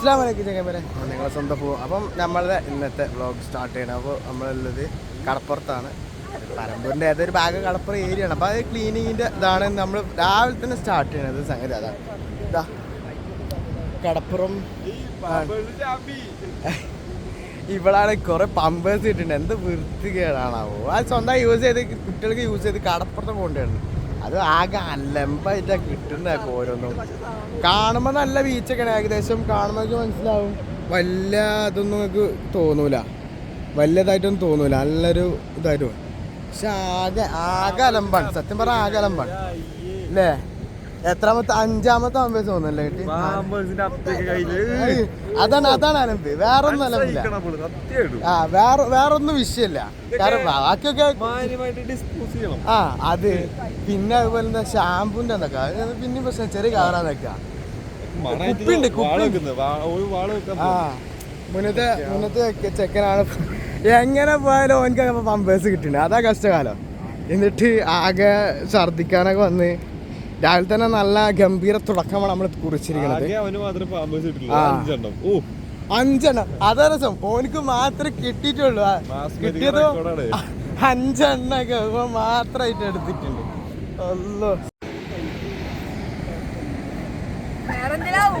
അസ്ലാമലൈക്കും നിങ്ങളെ സ്വന്തം പോകും അപ്പം നമ്മളുടെ ഇന്നത്തെ വ്ലോഗ് സ്റ്റാർട്ട് ചെയ്യണം. അപ്പോൾ നമ്മളുള്ളത് കടപ്പുറത്താണ്. പരമ്പൂരിന്റെ ഏതൊരു ഭാഗം കടപ്പുറം ഏരിയ ആണ്. അപ്പോൾ അത് ക്ലീനിങ്ങിന്റെ ഇതാണ് നമ്മൾ രാവിലെ തന്നെ സ്റ്റാർട്ട് ചെയ്യണത്. സംഗതി അതാണ് ഇതാ. കടപ്പുറം. ഇവളാണ് കുറെ പമ്പേഴ്സ് ഇട്ടിട്ടുണ്ട്. എന്ത് വൃത്തികേടാണാവോ. അത് സ്വന്തം യൂസ് ചെയ്ത് കുട്ടികൾക്ക് യൂസ് ചെയ്ത് കടപ്പുറത്ത് കൊണ്ടുവരണം അത് ആകെ അലമ്പായിട്ടാ കിട്ടുന്നതൊക്കെ ഓരോന്നും. കാണുമ്പോൾ നല്ല ബീച്ചൊക്കെയാണ് ഏകദേശം കാണുമ്പോൾ മനസ്സിലാവും. വല്ല ഇതൊന്നും നിങ്ങൾക്ക് തോന്നൂല. വലിയതായിട്ടൊന്നും തോന്നൂല. നല്ലൊരു ഇതായിട്ട്. പക്ഷെ ആകെ ആകെ അലമ്പാണ്. സത്യം പറഞ്ഞാൽ ആകെ അലമ്പാണ്. അല്ലേ? എത്രാമത്തെ അഞ്ചാമത്തെ പമ്പേഴ്സ് തോന്നല്ലേ കിട്ടി? അതാണ് അതാണ് അലമ്പ് അലമ്പില്ല സഹിക്കണം നമ്മൾ, സത്യമായിട്ടും. ആ വേറെ വേറൊന്നും വിഷയമില്ല. കാരണം ബാക്കിയൊക്കെ. ആ അത് പിന്നെ അതുപോലെ എന്താ ഷാമ്പൂന്റെ എന്തൊക്കെ? പിന്നെ പ്രശ്നം ചെറിയ കവറാന്നൊക്കെ കുപ്പിണ്ട് കുപ്പിണ്ട് കുപ്പി. ആ മുന്നത്തെ മുന്നത്തെ ചെക്കനാണ്. എങ്ങനെ പോയാലും ഓനക്ക് പമ്പേഴ്സ് കിട്ടിണ്ട് അതാ കഷ്ടകാലം. എന്നിട്ട് ആകെ ഛർദിക്കാനൊക്കെ വന്ന് രാവിലെ തന്നെ നല്ല ഗംഭീര തുടക്കമാണ് നമ്മൾ കുറിച്ചിരിക്കുന്നത്. അഞ്ചെണ്ണം. ഓ അഞ്ചെണ്ണം. അതാ രസം. ഓനിക്ക് മാത്രമേ കിട്ടിയിട്ടുള്ളൂ. കിട്ടിയത് അഞ്ചെണ്ണ അഞ്ചെണ്ണൊക്കെ മാത്രമായിട്ട് എടുത്തിട്ടുണ്ട്. അല്ലോ വേറെന്തിനാവും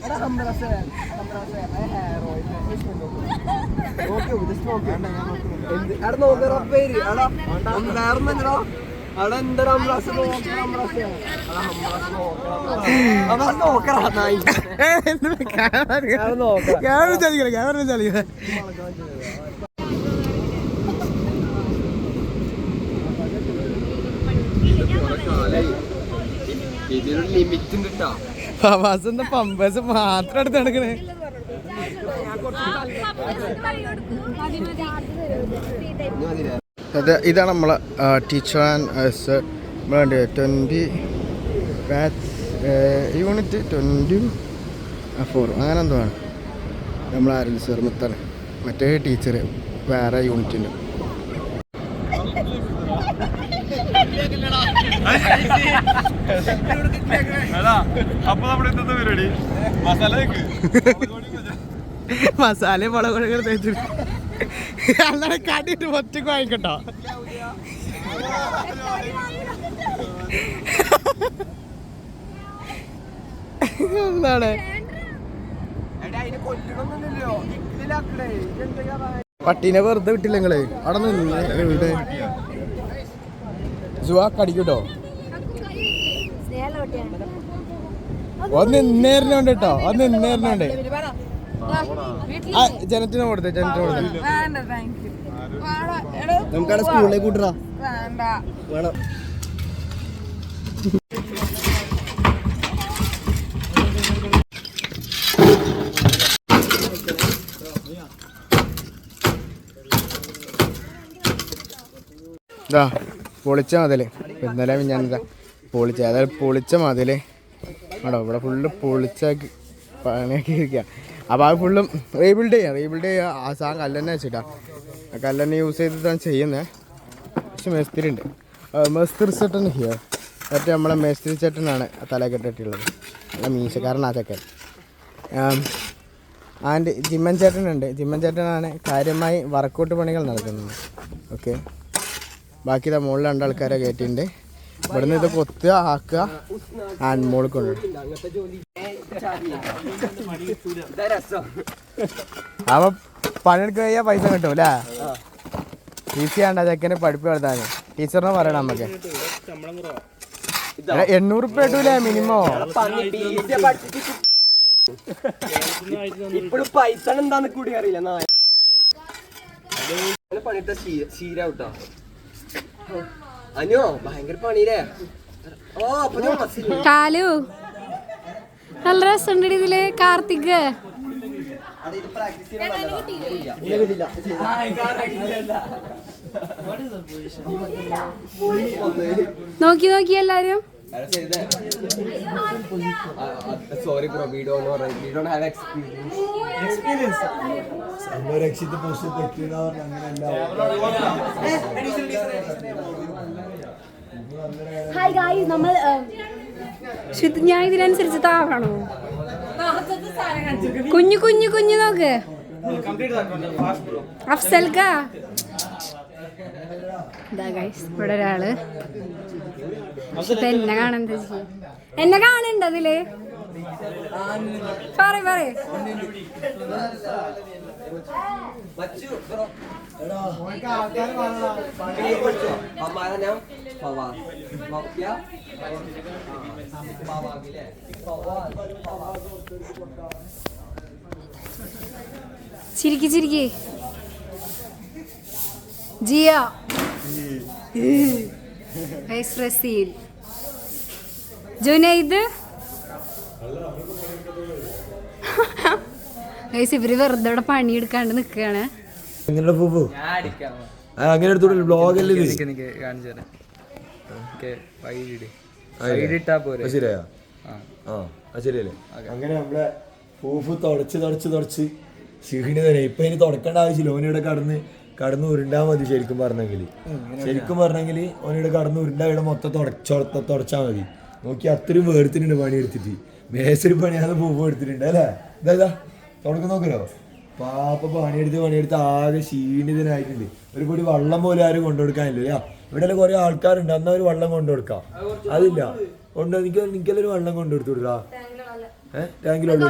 ഉള്ളിയാവൂലല്ലോ ചിലപ്പോ ഇങ്ങനെ ചായ കുടിക്കാൻ എന്തെങ്കിലും നോക്ക് ചിലപ്പോ ഇങ്ങനെ ക്യാമറ ചലിക്കണം ക്യാമറ ചലിക്കണം ഫവാസിന്റെ പമ്പേഴ്സ് മാത്രം എടുത്ത് നടക്കണേ. അതെ ഇതാണ് നമ്മളെ ടീച്ചർ ആൻഡ് നമ്മളെ twenty maths unit twenty four അങ്ങനെ എന്തോ ആണ്. നമ്മൾ ആരും ചെറുമത്താണ് മറ്റേ ടീച്ചർ വേറെ യൂണിറ്റിന്റെ അപ്പൊ നമ്മുടെ ഇന്നത്തെ പരിപാടി. മസാല മസാല മുളകുകൾ തേച്ചിട്ട്. അല്ലാതെ കാട്ടിട്ട് ഒറ്റയ്ക്ക് വാങ്ങിക്കട്ടോ. എന്താണ്? പട്ടീനെ വെറുതെ വിട്ടില്ല നിങ്ങൾ. അവിടെ നിന്ന് ഇവിടെ. ജുവാ കടിക്കൂട്ടോ ഒന്ന് ഇന്നേറിനുണ്ട് കേട്ടോ ഒന്ന് ഇന്നേറിനുണ്ട് ആ ജനത്തിന് കൊടുത്തേ ജനത്തിന് കൊടുത്തേ. നമുക്കവിടെ സ്കൂളിലേക്ക് കൂട്ടറാ. വേണം. ഇതാ പൊളിച്ച മതിൽ. ഇന്നലെ ഞാൻ ഇതാ പൊളിച്ച അതായത് പൊളിച്ച മതിൽ. ആണോ? ഇവിടെ ഫുള്ള് പൊളിച്ചാക്കി പണിയാക്കി ഇരിക്കുക അപ്പോൾ അത് ഫുള്ളും റീബിൽഡ് ചെയ്യാം. റീബിൽഡ് ചെയ്യുക ആ സാ കല്ലെന്നെ വെച്ചിട്ടാ. ആ കല്ലെന്നെ യൂസ് ചെയ്തിട്ടാണ് ചെയ്യുന്നത് പക്ഷെ മേസ്തിരി ഉണ്ട്. മേസ്തിരി ചേട്ടൻ ഹിയർ മറ്റേ നമ്മളെ മേസ്തിരി ചേട്ടനാണ് തല കെട്ടിട്ടുള്ളത് നല്ല മീശക്കാരൻ ആ ചക്കൻ ആൻഡ് ജിമ്മൻ ചേട്ടനുണ്ട്. ജിമ്മൻ ചേട്ടനാണ് കാര്യമായി വർക്കൗട്ട് പണികൾ നടക്കുന്നത് ഓക്കെ ബാക്കി ഇതാ മുകളിൽ രണ്ടാൾക്കാരെ കയറ്റിയിട്ടുണ്ട്. ഇവിടുന്ന് ഇത് കൊത്തുക ആക്കുക. ആൻമോൾ കൊണ്ട് അപ്പൊ പണിയെടുക്കുക പൈസ കിട്ടും അല്ലേ? ഈസി ആണ്ട ചെക്കനെ പഠിപ്പ് നടത്താൻ ടീച്ചറിനെ പറയണം നമുക്ക്. എണ്ണൂറ് ഉപ്പ കിട്ടൂലേ മിനിമോ? ഇപ്പോഴും പൈസ എന്താന്ന് കൂടി അറിയില്ല നായ. പണിയിട്ട ശീലാവട്ടോ അനിയോ ഭയങ്കര പണിയില്ലേ? ഓ അപ്പൊ ഞാൻ മസിൽ കാലു നല്ല രസമുണ്ട് ഇതിൽ കാർത്തിക്. നോക്കി നോക്കി എല്ലാരും. സോറി ബ്രോ വീഡിയോ എന്ന് no video don't have experience experience Rakshit post തെറ്റിയെന്ന് പറഞ്ഞാൽ അങ്ങനെയല്ല. ഹായ് ഗായ് നമ്മൾ ഞാൻ ഇതിനനുസരിച്ച് താവണോ? കുഞ്ഞു കുഞ്ഞു കുഞ്ഞു നോക്ക്. ഒരാൾ. എന്നെ കാണണ്ട എന്നെ കാണണ്ട അതിൽ? പറയ പറയ. പമ്മാനം പവാസ് മൗഖ്യ പവാഗിലെ പവാസ് ചിരിക്കി ചിരിക്കി. ജിയ. റസീൽ ജുനൈദ്. ഇവർ വെറുതെ ഇവിടെ പണിയെടുക്കാണ്ട് നിൽക്കുകയാണ് എങ്ങനെയുള്ള പൂപ്പു ആ, അങ്ങനെ എടുത്തോളൂ ബ്ലോഗല്ലേ ഇത്? ആ, ശരിയായോ? ആ. അത് ശരിയല്ലേ? അങ്ങനെ നമ്മളെ പൂപ്പ് തുടച്ച് തുടച്ച് തുടച്ച് ക്ഷീണി തന്നെ. ഇപ്പൊ ഇനി തുടക്കേണ്ട ആവശ്യമില്ല. ഓനിവിടെ കടന്ന് കടന്ന് ഉരുണ്ടാ മതി ശരിക്കും പറഞ്ഞെങ്കിൽ ശരിക്കും പറഞ്ഞെങ്കിൽ ഓനിവിടെ കടന്ന് ഉരുണ്ടാ ഇവിടെ മൊത്തം തുടച്ച തുടച്ചാ മതി. നോക്കി അത്രയും വേർത്തിട്ടുണ്ട് പണി എടുത്തിട്ട് മേശരി പണിയാതെ പൂപ്പ് എടുത്തിട്ടുണ്ട് അല്ലേ? ഇതാ. തുടക്കം നോക്കലോ? പാപ്പ പണിയെടുത്ത് പണിയെടുത്ത് ആകെ ക്ഷീണിതനായിട്ടുണ്ട്. ഒരു കൂടി വള്ളം പോലും ആരും കൊണ്ടുകൊടുക്കാനില്ല ഇവിടെ കുറെ ആൾക്കാരുണ്ട് അന്നാ ഒരു വള്ളം കൊണ്ടുകൊടുക്കാം. അതില്ല. കൊണ്ട് എനിക്ക് എനിക്കെല്ലാം വള്ളം കൊണ്ടുകൊടുത്തു കൊടുക്കാ ഏഹ് ടാങ്കിലുള്ള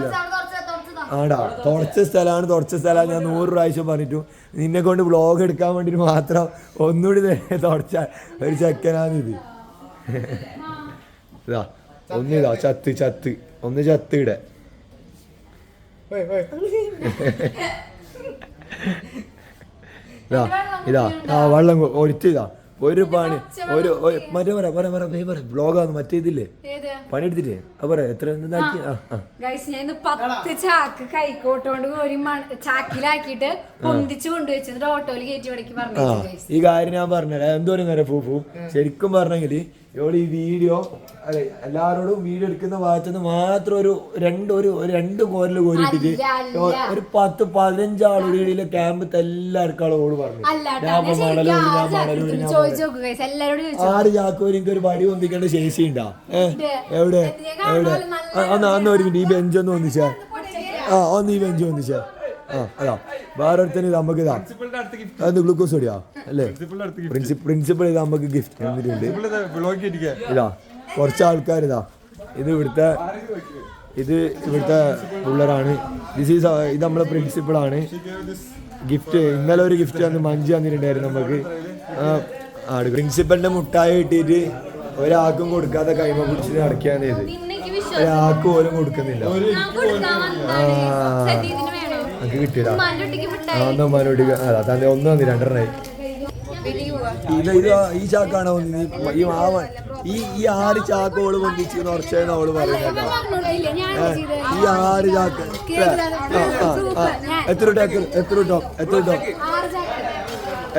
ആടാ തുടച്ച സ്ഥലമാണ് തുടച്ച സ്ഥലമാണ് ഞാൻ നൂറ് പ്രാവശ്യം പറഞ്ഞിട്ടു. നിന്നെ കൊണ്ട് വ്ളോഗ് എടുക്കാൻ വേണ്ടിട്ട് മാത്രം ഒന്നുകൂടി ദേ തുടച്ച ഒരു ചെക്കനാണിത് ഇതാ. ഒന്നിതാ ചത്ത് ചത്ത്. ഒന്ന് ചത്ത് ഇവിടെ. ഇതാ ഇതാ ആ വെള്ളം ഒരിച്ച് ഒരു പണി ഒരു മറ്റേ പറ പറ പറ ബ്ലോഗാന്ന് മറ്റേ ഇതില്ലേ? പണിയെടുത്തിട്ടേ ആ പറ എത്ര പത്ത് ചാക്ക് കൈക്കോട്ടോണ്ട് കോരി ചാക്കിലാക്കിട്ട് ചാക്കിലാക്കിയിട്ട് പൊന്തിച്ച് കൊണ്ടുവച്ചു ഓട്ടോയിൽ കയറ്റി പറഞ്ഞു ഈ കാര്യം ഞാൻ പറഞ്ഞ എന്തോരം നേരം ഫുഫു ശരിക്കും പറഞ്ഞെങ്കിൽ ഇവൾ ഈ വീഡിയോ അല്ലെ എല്ലാവരോടും വീഡിയോ എടുക്കുന്ന ഭാഗത്തുനിന്ന് മാത്രം ഒരു രണ്ട് ഒരു ഒരു രണ്ട് കോരൽ കോരിട്ടിട്ട്. ഒരു പത്ത് പതിനഞ്ചാളൊരു ഇടയിലെ ക്യാമ്പത്ത് എല്ലാവർക്കും ഓട് പറഞ്ഞു. ഞാൻ മണൽ ഒരു, ഞാൻ മണൽ ഒരു, എല്ലാരോടും ആറ് ചാക്കോരി എനിക്ക് ഒരു വടി ഒന്നിക്കേണ്ട ശേഷി ഉണ്ടാ? എവിടെ? എവിടെ? ഒന്ന് അന്ന് അന്ന് ഒരു മിനിറ്റ് ഈ ബെഞ്ച് ഒന്ന് ഒന്നിച്ചാ ആ ഒന്ന് ഈ ബെഞ്ച് ഒന്നിച്ചാ ആ അതാ. വേറെ ഒരുത്തന് നമുക്ക് ഇതാ. അത് ഗ്ലൂക്കോസ് പൊടിയാ അല്ലേ? പ്രിൻസിപ്പൾ പ്രിൻസിപ്പൾ ഇത് നമുക്ക് ഗിഫ്റ്റ് തന്നിട്ടുണ്ട്. ഇതാ കുറച്ച് ആൾക്കാർ ഇതാ. ഇത് ഇവിടുത്തെ ഇത് ഇവിടുത്തെ പിള്ളേരാണ്. ദിസ് ഈസ് ഇത് നമ്മളെ പ്രിൻസിപ്പളാണ് ഗിഫ്റ്റ് ഇന്നലെ ഒരു ഗിഫ്റ്റ് തന്ന് മഞ്ച് തന്നിട്ടുണ്ടായിരുന്നു നമുക്ക്. ആട്. പ്രിൻസിപ്പലിന്റെ മുട്ടായി കിട്ടിയിട്ട് ഒരാൾക്കും കൊടുക്കാതെ കൈമ പിടിച്ച് നടക്കുകയാണ് ഇത്. ഒരാൾക്ക് പോലും കൊടുക്കുന്നില്ല. ആ നമുക്ക് കിട്ടിയില്ല ഒന്നും മനോട്ട് അതാ തന്നെ ഒന്ന് തന്നി രണ്ടെണ്ണായി ഇത് ഈ ചാക്കാണോ ഈ മാവൻ ഈ ഈ ആറ് ചാക്കോൾ പൊന്തിച്ച് നിറച്ചെന്ന് അവൾ പറയുന്നത് ഈ ആറ് ചാക്ക്. എത്ര ഇട്ടോ എത്ര ഇട്ടോ? എത്ര ഇട്ടോ?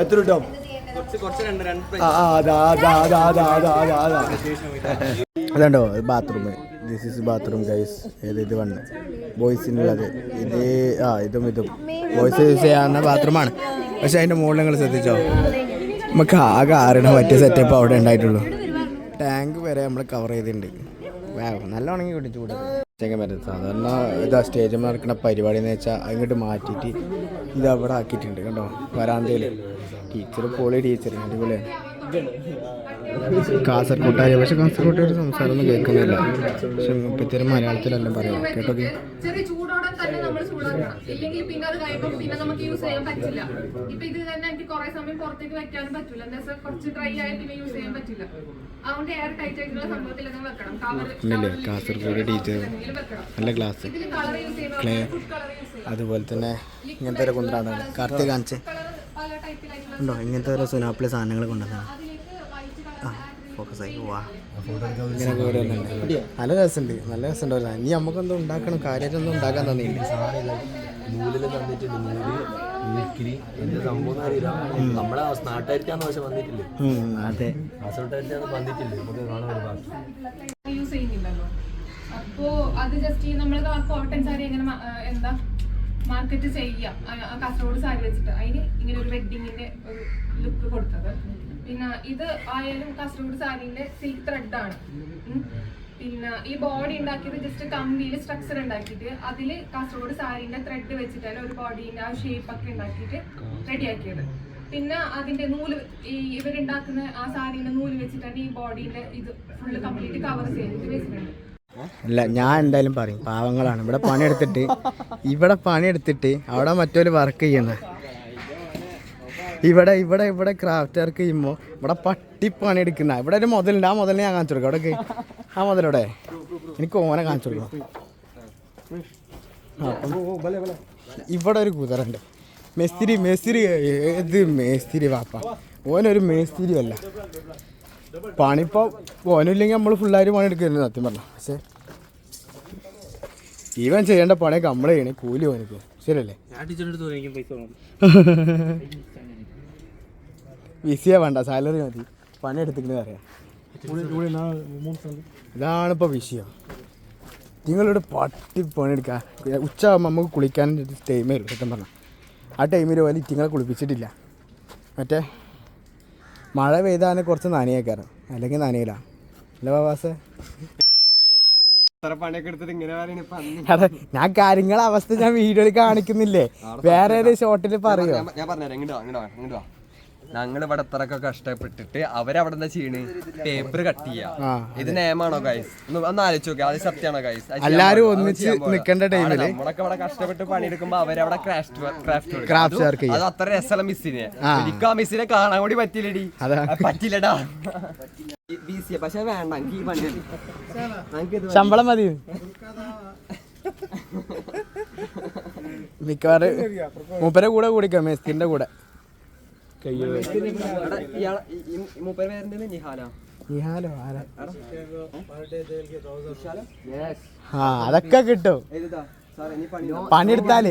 എത്ര ഇട്ടോ? ആ ആ, അതാ അതാ അതാ അതാ അതാ അതാ. അതാ അതുണ്ടോ bathroom this is bathroom guys ഏത് ഇത് വണ്ണ് ബോയ്സിനുള്ളത് ഇത് ആ ഇതും ഇതും. ബോയ്സ് യൂസ് ചെയ്യാവുന്ന ബാത്റൂമാണ് പക്ഷെ അതിന്റെ മുകളിൽ നിങ്ങൾ ശ്രദ്ധിച്ചോ? നമുക്ക് ആകെ ആറിടാൻ പറ്റിയ സെറ്റപ്പ് അവിടെ ഉണ്ടായിട്ടുള്ളൂ. ടാങ്ക് വരെ നമ്മൾ കവർ ചെയ്തിട്ടുണ്ട്. നല്ല ഉണങ്ങി ചെങ്ങൻ പറ്റും സാധാരണ ഇതാ സ്റ്റേജിൽ നടക്കുന്ന പരിപാടി എന്ന് വെച്ചാൽ അങ്ങോട്ട് മാറ്റിയിട്ട് ഇത് അവിടെ ആക്കിയിട്ടുണ്ട്. കേട്ടോ വരാന്തയിൽ ടീച്ചർ പൊളി ടീച്ചർ അടിപൊളിയാണ്. കാസർകോട്ടായ. പക്ഷെ കാസർകോട്ട് സംസാരം ഒന്നും കേൾക്കുന്നില്ല. പക്ഷെ മുപ്പത്തിയൊരു മലയാളത്തിലെല്ലാം പറയാം കേട്ടോ ചെറിയ ചൂടോടെ തന്നെ നമ്മൾ ചൂടാക്കണം. ഇല്ലെങ്കിൽ പിന്നെ അത് കഴിയുമ്പോൾ പിന്നെ നമുക്ക് യൂസ് ചെയ്യാൻ പറ്റില്ല. ഇപ്പൊ ഇത് തന്നെ എനിക്ക് കുറെ സമയം പുറത്തേക്ക് വെക്കാനും പറ്റില്ല എന്താ വെച്ചാൽ കുറച്ച് ഡ്രൈ ആയി പിന്നെ യൂസ് ചെയ്യാൻ പറ്റില്ല. അതുകൊണ്ട് എയർ ടൈറ്റ് ആയിട്ടുള്ള സംഭവത്തിൽ വെക്കണം. കവർ കാസർഗോഡ് ടീച്ചർ നല്ല ക്ലാസ് ക്ലേ അതുപോലെ തന്നെ ഇങ്ങനത്തെ ഒരു കൊണ്ടാണ് കാർത്തിക് കാണിച്ച്. ഉണ്ടോ? ഇങ്ങനത്തെ ഓരോ സുനാപ്പിലെ സാധനങ്ങൾ കൊണ്ടുവന്നാണ് ഫോക്കസ് ആയി. വാ. ഇങ്ങനെ ഓരോന്നുണ്ട് നല്ല രസമുണ്ട്. നല്ല രസമുണ്ട് ഇനി നമുക്ക് എന്തോ ഉണ്ടാക്കണം. കാര്യമായിട്ടൊന്നും ഉണ്ടാക്കാൻ തന്നില്ല നൂലിൽ തന്നിട്ടുണ്ട് നൂൽ ഈക്കിരി എന്ത് സംഭവം അറിയില്ല. നമ്മളെ നാട്ടുകാരിക്കാന്ന് പക്ഷെ വന്നിട്ടില്ലേ? അതെ. കാസർഗോട്ടായിരിക്കാന്ന് വന്നിട്ടില്ലേ? നമുക്ക് കാണാൻ ഒരു ബാക്കി യൂസ് ചെയ്യുന്നില്ലല്ലോ. അപ്പോ അത് ജസ്റ്റ് നമ്മൾ കോട്ടൺ സാരി എങ്ങനെ എന്താ മാർക്കറ്റ് ചെയ്യാം. കാസർഗോഡ് സാരി വെച്ചിട്ട്. അതിന് ഇങ്ങനെ ഒരു വെഡിങ്ങിന്റെ ഒരു ലുക്ക് കൊടുത്തത്. പിന്നെ ഇത് ആയാലും കാസർഗോഡ് സാരിന്റെ സിൽക്ക് ത്രെഡ് ആണ്. പിന്നെ ഈ ബോഡി ഉണ്ടാക്കിയത് ജസ്റ്റ് കമ്പിയിൽ സ്ട്രക്ചർ ഉണ്ടാക്കിയിട്ട് അതിൽ കാസർഗോഡ് സാരിന്റെ ത്രെഡ് വെച്ചിട്ടാണ് ഒരു ബോഡീന്റെ ആ ഷേപ്പ് ഒക്കെ ഉണ്ടാക്കിയിട്ട് റെഡിയാക്കിയത് പിന്നെ അതിന്റെ നൂൽ ഈ ഇവരുണ്ടാക്കുന്ന ആ സാരിന്റെ നൂൽ വെച്ചിട്ടാണ് ഈ ബോഡീന്റെ ഇത് ഫുള്ള് കംപ്ലീറ്റ് കവർ ചെയ്തിട്ട് വെച്ചിട്ടുണ്ട്. അല്ല ഞാൻ എന്തായാലും പറയും പാവങ്ങളാണ്. ഇവിടെ പണിയെടുത്തിട്ട് ഇവിടെ പണിയെടുത്തിട്ട് അവിടെ മറ്റൊരു വർക്ക് ചെയ്യുന്ന. ഇവിടെ ഇവിടെ ഇവിടെ ക്രാഫ്റ്റ് വർക്ക് ചെയ്യുമ്പോൾ ഇവിടെ പട്ടി പണിയെടുക്കുന്ന ഇവിടെ ഒരു മുതലുണ്ട് ആ മുതലിനെ ഞാൻ കാണിച്ചു കൊടുക്കാം. അവിടെ ആ മുതലോടെ. എനിക്ക് ഓനെ കാണിച്ചു കൊടുക്കണം ഇവിടെ ഒരു കുതിരണ്ട്. മെസ്തിരി മെസ്തിരി ഏത് മേസ്തിരി വാപ്പ? ഓനൊരു മേസ്തിരി അല്ല. പണിപ്പോൾ ഓനില്ലെങ്കിൽ നമ്മൾ ഫുള്ളായിട്ട് പണിയെടുക്കുന്നു സത്യം പറഞ്ഞ. പക്ഷേ ഈവൻ ചെയ്യേണ്ട പണിയൊക്കെ നമ്മൾ ചെയ്യണേ കൂലി ഓനിക്ക്. ശരിയല്ലേ? വിസിയ വേണ്ട സാലറി മതി. പണി എടുത്തിട്ട് അറിയാം ഇതാണിപ്പോൾ വിഷയം. നിങ്ങളിവിടെ പട്ടി പണിയെടുക്കുക ഉച്ച ആകുമ്പോൾ നമുക്ക് കുളിക്കാൻ ടൈമേ ഉള്ളൂ സത്യം പറഞ്ഞാൽ ആ ടൈമിൽ പോലെ ഇറ്റിങ്ങളെ കുളിപ്പിച്ചിട്ടില്ല. മറ്റേ മഴ പെയ്താൽ കുറച്ച് നനയാക്കാറ് അല്ലെങ്കിൽ നനയില്ല. അല്ല ബാബാസേ? അതെ ഞാൻ കാര്യങ്ങളെ അവസ്ഥ ഞാൻ വീഡിയോയിൽ കാണിക്കുന്നില്ലേ? വേറെ ഒരു ഷോട്ടിൽ പറയോ? ഞാൻ ഞാൻ ഞങ്ങൾ ഇവിടെ ഇത്രയൊക്കെ കഷ്ടപ്പെട്ടിട്ട് അവരവിടെ എന്താ ചെയ്യണ്? പേപ്പർ കട്ട് ചെയ്യാ. ഇത് നിയമാണോ ഗൈസ് ഒന്ന് ആലോചിച്ച് നോക്കി. അത് സത്യമാണോ ഗൈസ് എല്ലാരും ഒന്നിച്ച് നിൽക്കേണ്ട ടൈമിൽ നമ്മളൊക്കെ ഇവിടെ കഷ്ടപ്പെട്ട് പണിയെടുക്കുമ്പോ അവരവിടെ ക്രാഫ്റ്റ്. അത് അത്ര രസമുള്ള മിസ്സിനെ. എനിക്ക് ആ മിസ്സിനെ കാണാൻ കൂടി പറ്റില്ലടി അതാ. പറ്റില്ലടാ ബിസിയ പക്ഷെ വേണ്ട എനിക്ക് ഈ പണി ശമ്പളം മതി. മിക്കവാറും മൂപ്പരെ കൂടെ കൂടിക്കാം മെസ്സിന്റെ കൂടെ? അതൊക്കെ കിട്ടും പണിയെടുത്താൽ.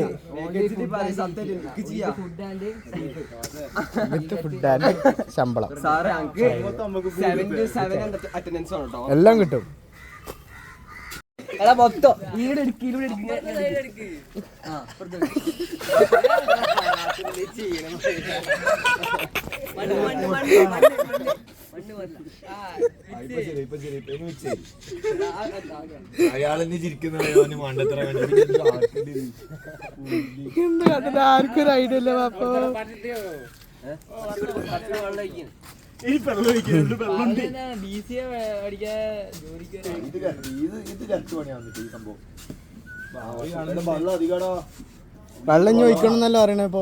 വിത്ത് ഫുഡ് ആൻഡ് ശമ്പളം എല്ലാം ഞങ്ങക്ക് സെവൻ ടു സെവൻ അറ്റൻഡൻസ് ആണ് കേട്ടോ എല്ലാം കിട്ടും എടാ മൊത്തം ഈടെ എടുക്ക് ഈടെ എടുക്ക് അയാളെന്നെ ചിരിക്കുന്ന മണ്ടത്ര ഐഡിയ ഇല്ല പാപ്പ ഇത് ഈ സംഭവം. വെള്ളം അധികടാ വെള്ളം ചോദിക്കണം എന്നല്ല പറയണേ ഇപ്പൊ?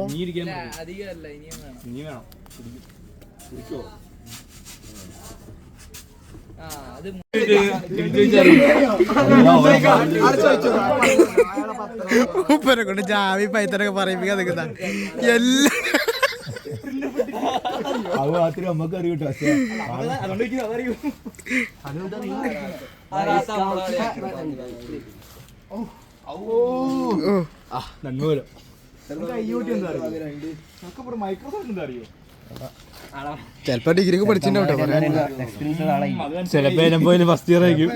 ഉപ്പനെ കൊണ്ട് ജാവി പൈത്തനൊക്കെ പറയിപ്പിക്കാൻ നിൽക്കുന്ന. എല്ലാം അത് മാത്രമേ നമുക്ക് അറിയൂ? പക്ഷേ നന്മൂലം മൈക്രോസോഫ്റ്റ് എന്താ അറിയോ? ചെലപ്പോ ഡിഗ്രിക്ക് പഠിച്ചിട്ടുണ്ടോ പറയാനില്ല ചിലപ്പോ ഫസ്റ്റ് ഇയർ ആയിരിക്കും.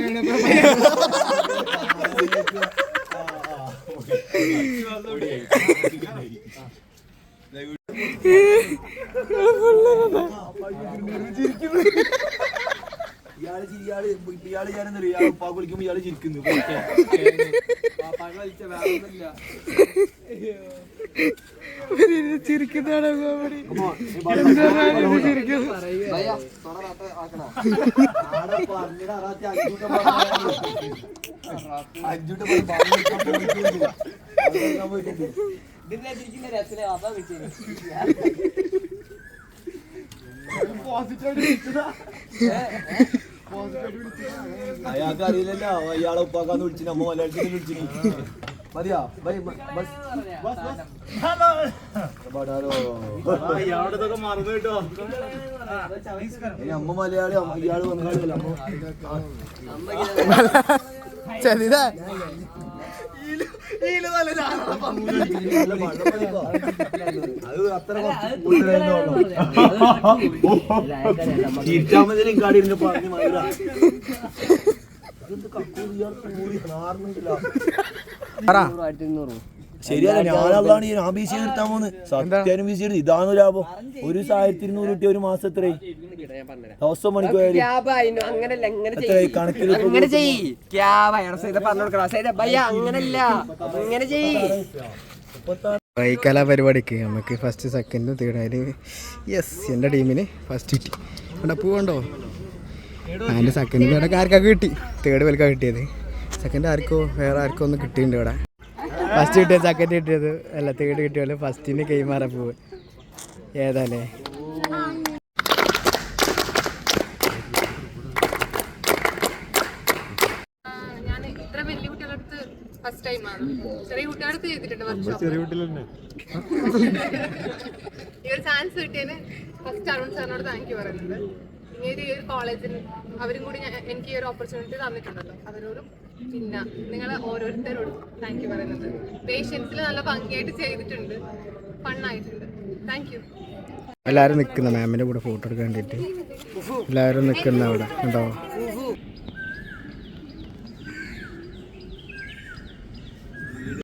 ഇയാൾ ഇയാൾ ഇയാൾ? ഇയാൾ ഉപ്പാക്ക് വിളിക്കുമ്പോ ഇയാൾ ചിരിക്കുന്നു ചിരിക്കുന്നതാണ് കോമഡി ഭയ്യ, തൊട റാത്ത ആക്കണോ? അഞ്ചൂട്ട് പോയിട്ടുണ്ട് അയാൾക്ക് അറിയില്ലല്ലോ അയാളെ ഉപ്പാക്കാന്ന് വിളിച്ചിന് നമ്മ മലയാളത്തിൽ വിളിച്ചു മതിയാ? By bus. അമ്മ മലയാളി അമ്മ- ഇയാൾ ബംഗാളിയല്ല അമ്മ ചെറിയതാ അത് അത്ര ചീറ്റാമതിനും കാടിരുന്ന് പറഞ്ഞു ശരിയല്ല ഞാനല്ലാണ് ഈ ഞാൻ ബി സി നിർത്താൻ പോന്ന്. സത്യാനും ബി സി ഇതാണ് ലാഭം. ഒരു ആയിരത്തി ഇരുന്നൂറ് കിട്ടിയ ഒരു മാസം എത്രയായി? എത്രയായി അങ്ങനെ ചെയ്യ്. അങ്ങനല്ല. അങ്ങനെ ചെയ്യ്. ഈ കലാപരിപാടിക്ക് നമുക്ക് ഫസ്റ്റ് സെക്കൻഡ് തേർഡ് അതിൽ യെസ് എന്റെ ടീമിന് ഫസ്റ്റ് കിട്ടി. അവിടെ പോകണ്ടോ അതിന്റെ സെക്കൻഡ് ഇവിടെ ആർക്കൊക്കെ കിട്ടി? തേർഡ് പേർക്കാ കിട്ടിയത്. സെക്കൻഡ് ആർക്കോ വേറെ ആർക്കോ ഒന്ന് കിട്ടിയിട്ടുണ്ട് ഇവിടെ. ഫസ്റ്റ് കിട്ടിയത് സെക്കൻഡ് കിട്ടിയത് അല്ല തേർഡ് കിട്ടിയല്ലോ ഫസ്റ്റിന് കൈമാറാൻ പോവുക. ഏതാല്ലേ ഫസ്റ്റ് ആണ്. ചെറിയ കുട്ടികളുടെ ചെയ്തിട്ടുണ്ട് വർക്ക്ഷോപ്പ് ഈ ഒരു ചാൻസ് കിട്ടിയതിന് ഫസ്റ്റ് അരുൺ സാറിനോട് താങ്ക് യു പറയുന്നത്. ഇങ്ങനെ ഈ ഒരു കോളേജിൽ അവരും കൂടി എനിക്ക് ഈ ഒരു ഓപ്പർച്യൂണിറ്റി തന്നിട്ടുണ്ടല്ലോ. അവരോടും പിന്നെ നിങ്ങൾ ഓരോരുത്തരോടും താങ്ക് യു പറയുന്നത്. പേഷ്യൻസിൽ നല്ല ഭംഗിയായിട്ട് ചെയ്തിട്ടുണ്ട്. ഫണ്ണായിട്ടുണ്ട് താങ്ക് യു എല്ലാവരും നിൽക്കുന്ന മാമിന്റെ കൂടെ ഫോട്ടോ എടുക്കാൻ വേണ്ടിയിട്ട്. എല്ലാവരും നിൽക്കുന്ന അവിടെ. ഉണ്ടോ